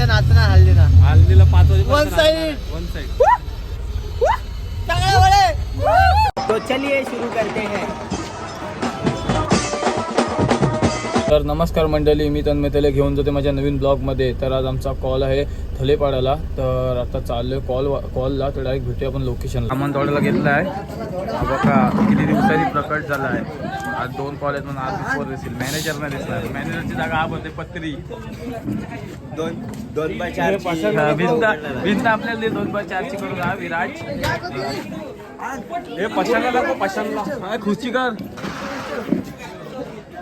इथं नाचणार हल्ली ना हल्लीला पाच वाजे One side. वन साईड चांगला वळे. तो चलिए शुरू करते हैं। तर नमस्कार मंडळी मी तन्मयतेला घेऊन जाते माझ्या नवीन ब्लॉगमध्ये. तर आज आमचा कॉल आहे थलेपाड्याला तर आता चाललो आहे कॉल कॉलला तर डायरेक्ट भेटूया आपण लोकेशनला सामंतवाड्याला घेतला आहे. हा बघा किती दिवसांनी प्रकट झाला आहे. आज दोन कॉल आहेत म्हणून आज दिसवर दिसेल. मॅनेजर नाही दिसणार. मॅनेजरची जागा हा बोलते पत्री. दोन दोन बाय चार हा, भिंत भिंत आपल्याला दे दोन बाय चारची करून हा विराट हे. पशाला पशाला. हा, खुशी कर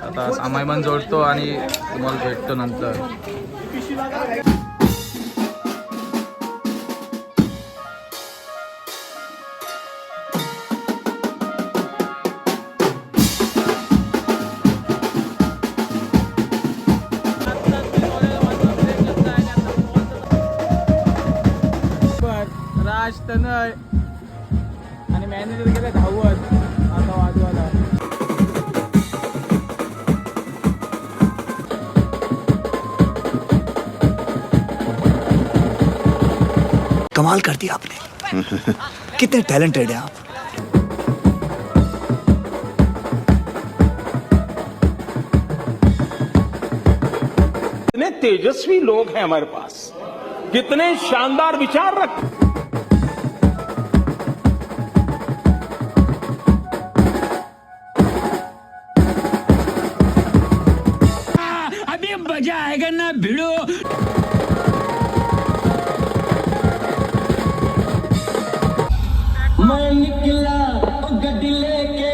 आता सामाय पण जोडतो आणि तुम्हाला भेटतो नंतर. राज तनय आणि मॅनेजर गेले धावत कमाल कर दिया आपने। कितने टैलेंटेड हैं आप। कितने तेजस्वी लोग हैं हमारे पास। कितने शानदार विचार रख। अभी मज़ा आएगा ना भिड़ो। मैं निकला गड्डी लेके।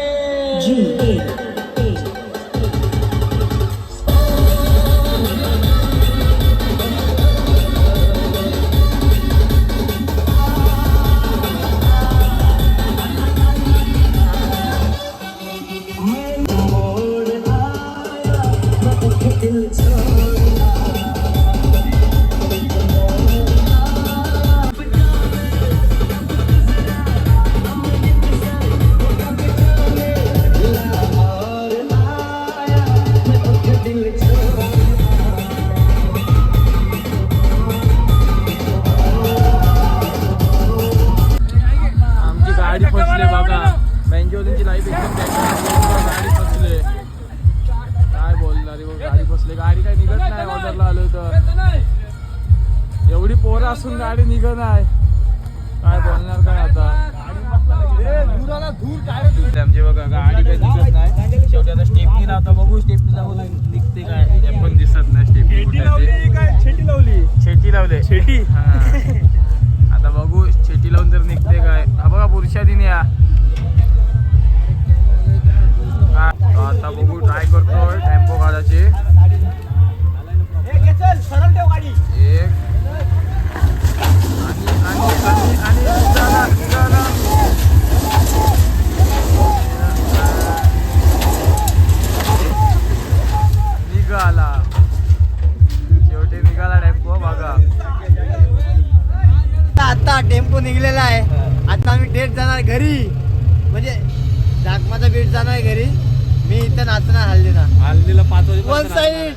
आमची गाडी फसले बाबा बँजोलींची लाईफ एकदम गाडी फसले. काय बोलणार रे बघ, गाडी फसले. गाडी काय निघत नाही ऑर्डरला आलो तर. एवढी पोरं असून गाडी निघत नाही. निघते काय ते पण दिसत नाही स्टेपनी कुठे छेटी लावली. छेटी लावले आता बघू छेटी लावून तर निघते काय. हा बघा पुरुषा दिन या. हा, तो आता बघू ट्राय करतोय आता टेम्पो निघलेला आहे. आता आम्ही डेट जाणार घरी. म्हणजे जागमाचा बीट जाणार घरी. मी इथं नाचणार हल्ली ना हल्लीला पाच. वन साईड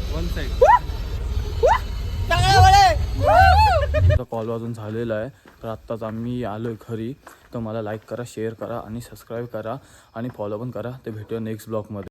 चांगला वळे कॉल वाजून झालेला आहे. तर आत्ताच आम्ही आलो आहे घरी. तर मला लाईक करा शेअर करा आणि सबस्क्राईब करा आणि फॉलो पण करा. ते भेटूया नेक्स्ट ब्लॉगमध्ये